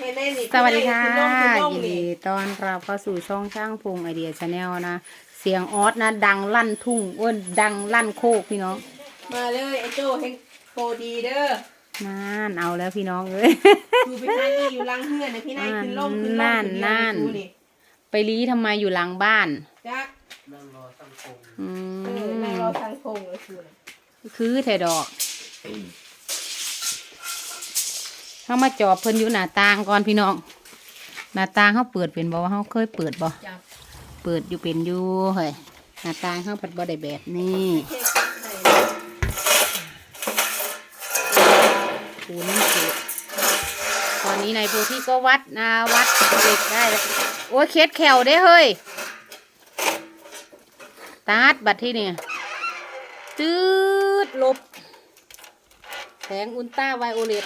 ให้แน่นี่สวัสดีค่ะณน้องคุณน้องยินนี่ดีต้อนรับเข้าสู่ช่องช่างพงไอเดียชาแนลนะ เสียงออสนะ ดังลั่นทุ่งอ้วนดังลั่นโคกพี่น้อง มาเลยไอ้โจ้เฮงโปรดีเด้อนั่นเอาแล้วพี่น้องเอ้ยดูไปทางนี้อยู่หลังเฮือนนะพี่นายขึ้นล่มขึ้นล่นั่มนขึ้นั่นดูนี่ไปรีทำไมอยู่หลังบ้านจักอืเออมนางรอทางพงเลยคือน่ะคือแถดอก เขามาจอบเพิ่นอยู่หน้าต่างก่อนพี่น้อง หน้าต่างเขาเปิดเป็นบ่ว่าเขาเคยเปิดบ่จักเปิดอยู่เป็นอยู่เฮ้ยหน้าต่างเขาปัดบ่ได้แบบนี้เทศให้ปูนเกตตอนนี้นายโพธิก็วัดนะวัดเหล็กได้แล้วโอ้ยเคสแขวได้เฮ้ยตาดบัดที่เนี่ยจืดลบแสงอุลตราไวโอเลต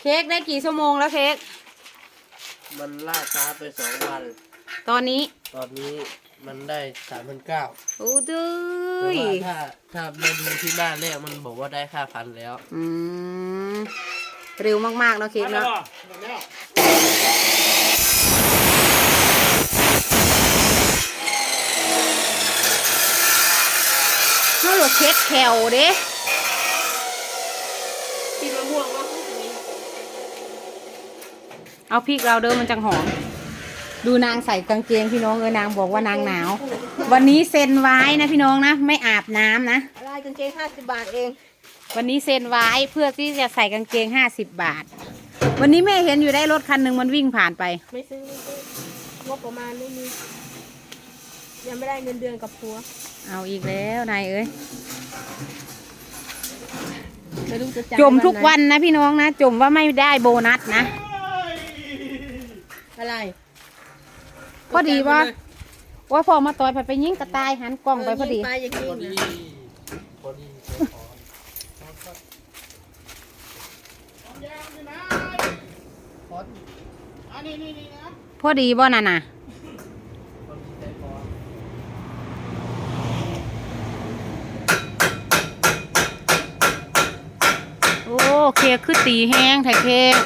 เค้กได้กี่ชั่วโมงแล้วเค้ก มันล่าช้าไปสองวัน ตอนนี้ตอนนี้มันได้สามพันเก้าโอ้ดืแต่้ยว่าถ้าถ้ามาดูที่หน้าแรกมันบอกว่าได้ค่าพันแล้ว อืมเร็วมากๆเนาะเค้กเนาะ เขาหลดเช็ดแขวเด้ กินมะม่วงวะ เอาพริกเราเดิมมันจังหอม ดูนางใส่กางเกงพี่น้องเออนางบอกว่านางหนาว วันนี้เซ็นไว้นะพี่น้องนะ ไม่อาบน้ำนะ อะไรกางเกงห้าสิบบาทเอง วันนี้เซ็นไว้เพื่อที่จะใส่กางเกงห้าสิบบาท วันนี้แม่เห็นอยู่ได้รถคันหนึ่งมันวิ่งผ่านไป ไม่ซื้อไม่ซื้องบประมาณไม่มี ยังไม่ได้เงินเดือนกับผัว เอาอีกแล้วนายเอ้ย ไม่รู้จะจ่ายจมทุกไหวันนะพี่น้องนะ จมว่าไม่ได้โบนัสนะ อะไรพอดีว่า ว่าพอมาต่อยไปไปยิงกระต่ายหันกล้องไปพอดีเไปอย่างนี้พอดีนะพอดีขอพอดีบ่น่ะน่ะพอดีใจพอโอ้เคกคือตีแห้งไทยเคก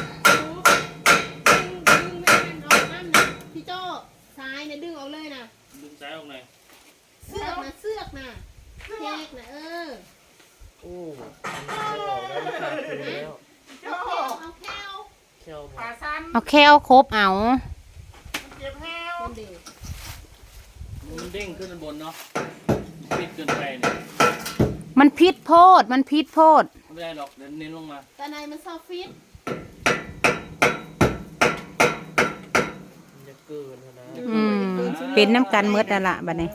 พี่โจ้ซ้ายเนี่ยดึงออกเลยนะ ดึงซ้ายออกหน่อย เสือกนะเสือกนะเค้กนะเออ โอ้ไม่ออกแล้วไม่ขาดทุนแล้ว เอาแค่เอา เที่ยวหมดเอาแค่เอาครบเอาคนเดียวมันเด้งขึ้นบนเนาะปิดเกินไปเนี่ยมันพิษโพด มันพิษโพด ไม่ได้หรอกเดี๋ยวเน้นลงมาแต่ในมันซอฟฟิตมันจะเกินนะ อืม เป็นน้ำกันเมดนั่นละบัดนี้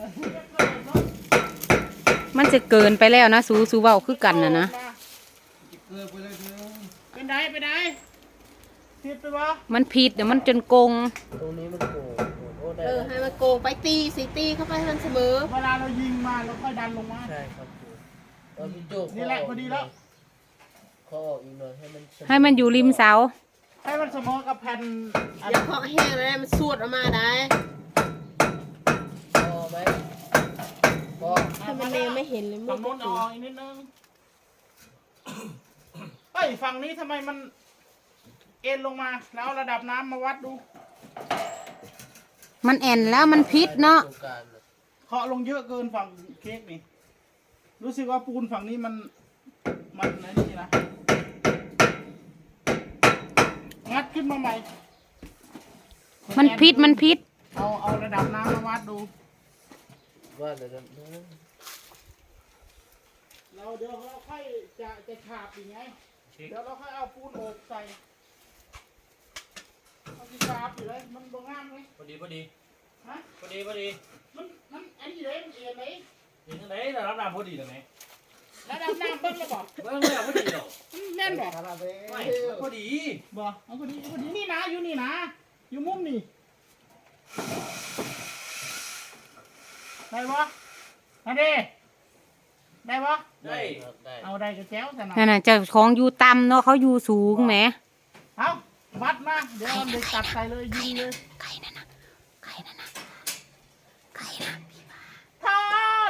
มันจะเกินไปแล้วนะสูสูเว้าคือกันนะนะ เป็นไดเป็นได ผิดไปวะมันพิษเดี๋ยวมันจนโกง ตรงนี้มันโกงโอ้ได้เออให้มันโกงไปตีสิตีเข้าไปให้มันเสมอ เวลาเรายิงมาเราค่อยดันลงมา ใช่ครับครูเอาพี่โจ้นี่แหละพอดีแล้วขอออกอีกหน่อยให้มันให้มันอยู่ริมเสา ให้มันเสมอกับแผ่นอย่าเพาะแห้งเลยมันสวดออกมาได้ พอไหมพอถ้ามันยังไม่เห็นเลยฝั่งโน้นเอาออกอีกนิดนึงเฮ้ยฝั่งนี้ทำไมมัน เอ็นลงมาแล้วเอาระดับน้ำมาวัดดูมันแอนแล้วมันพิษเนาะ ตรงกลางน่ะเคาะลงเยอะเกินฝั่งเค้กนี่ รู้สึกว่าปูนฝั่งนี้มันมันไหนนี่นะ งัดขึ้นมาใหม่มันพิษมันพิษเอาเอาระดับน้ำมาวัดดู ว่าเดี๋ยวนะเราเดี๋ยวเราค่อยจะจะฉาบอย่างไง เดี๋ยวเราค่อยเอาปูนโอบใส่ เอาที่ฉาบอยู่เลยมันบงงามไหมพอดีพอดีฮะพอดีพอดีมันมันอันนี้เลยมันเอียนไหมเห็นทางไหนเรารับน้ำพอดีตรงไหนแล้วดำน้ำเบิ้งแล้วบอกเบิ้งไม่เอาพอดีหรอกมันแน่นบอกไม่พอดีบอกเอาคนนี้คนนี้นี่นะอยู่นี่นะอยู่มุมนี่ได้ปะอันนี้ได้ปะได้ครับได้เอาได้กระแจ้วแต่นะนั่นน่ะเจ้าของอยู่ต่ำเนาะเขาอยู่สูงแหมเอา วัดมาเดี๋ยวเด็กตัดใส่เลยยิงเลยไก่นั่นนะไก่นั่นนะไก่นะถ้า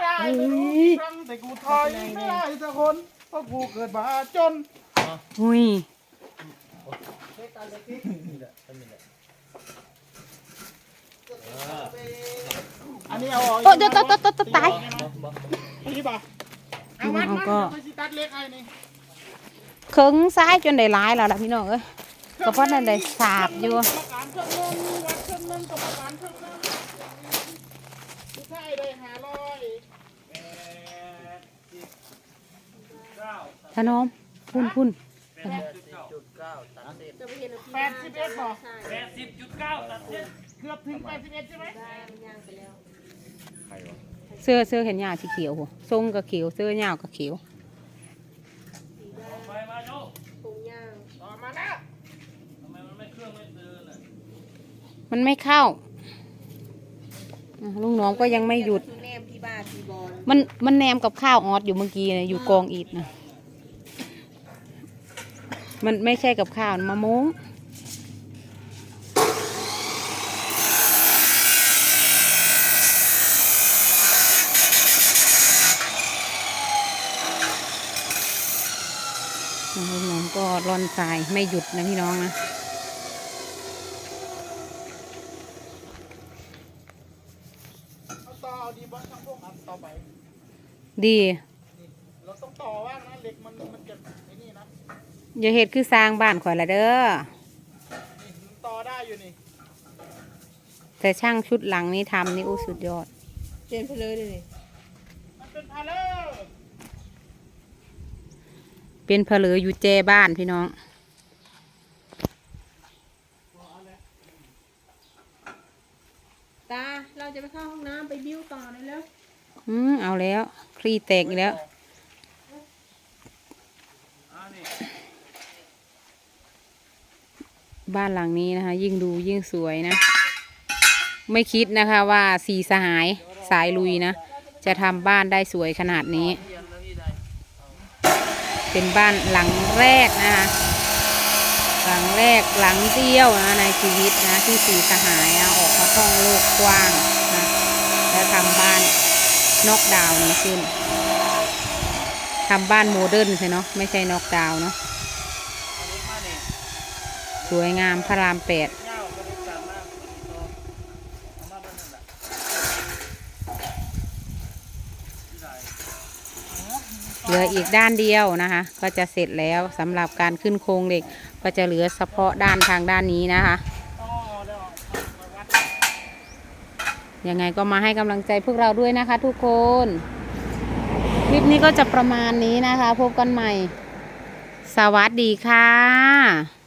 ได้ไม่รู้กี่ครั้งแต่กูทอยไม่ได้สักคนเพราะกูเกิดมาจนอุ้ยนี่แหละทำนี่แหละอันนี้เอาออกโอ้เดี๋ยวตายตายตายตายนี่ป่ะเอามัดเอามัดก็ไปสิตัดเล็กไอ้นี่เคิงซ้ายจนได้หลายแล้วล่ะพี่น้องเอ้ย ก็เพราะนั่นได้สาบอยู่กรรมการเครื่องนึงวัดเครื่องนึงกรรมการเครื่องนึงสุดท้ายได้ห้าร้อยแปดสิบเก้าถนอมพุ่นพุ่นจุดเก้าตัดเส้นจะไปเห็นแปดสิบเอ็ดบอกใช่แปดสิบจุดเก้าตัดเส้นเกือบถึงแปดสิบเอ็ดใช่ไหมได้มันย่างไปแล้วใครวะเสื้อเสื้อแขนยาวสีเขียวหัวทรงก็เขียว เสื้อยาวก็เขียว สีได้ ไปมาโจ้ คงย่าง ต่อมาแล้ว ทำไมมันไม่เครื่องไม่เดินอะ มันไม่เข้าลุงน้องก็ยังไม่หยุด แนมที่บ้านที่บอลมันมันแนมกับข้าวออดอยู่เมื่อกี้นะอยู่กองอิฐนะมันไม่ใช่กับข้าวมะม่วงลุงน้องก็ร่อนทรายไม่หยุดนะพี่น้องนะ เอา ต่อเอาดีบอสทั้งพวกอันต่อไป ดี เราต้องต่อว่างนะเหล็กมันมันจะไอ้นี่นะอย่าเหตุคือสร้างบ้านข่อยละเด้อนี่มันต่อได้อยู่นี่แต่ช่างชุดหลังนี้ทำนี่โอ้สุดยอด เจนไปเลยเลยนี่มันเป็นพาเลอร์เป็นเพลืออยู่แจบ้านพี่น้อง ตา เราจะไปเข้าห้องน้ำไปบิ้วต่อเลยแล้วอืมเอาแล้วคลีแตกอีกแล้วอ่านี่บ้านหลังนี้นะคะ ยิ่งดูยิ่งสวยนะ ไม่คิดนะคะว่าสีสหายสายลุยนะ จะทำบ้านได้สวยขนาดนี้เทียนแล้วที่ใดเป็นบ้านหลังแรกนะคะ หลังแรกหลังเดียวนะในชีวิตนะที่สีสหายนะออก มาท่องโลกกว้างนะแล้วทำบ้านนอกดาวนี้ขึ้นทำบ้านโมเดิร์นใช่เนาะไม่ใช่นอกดาวเนาะสวยงามพระรามแปดเหลืออีกด้านเดียวนะคะ ก็จะเสร็จแล้วสำหรับการขึ้นโครงเหล็ก ก็จะเหลือเฉพาะด้านทางด้านนี้นะคะ ต่อเดี๋ยวเอามาวัด ยังไงก็มาให้กำลังใจพวกเราด้วยนะคะ ทุกคน คลิปนี้ก็จะประมาณนี้นะคะ พบกันใหม่ สวัสดีค่ะ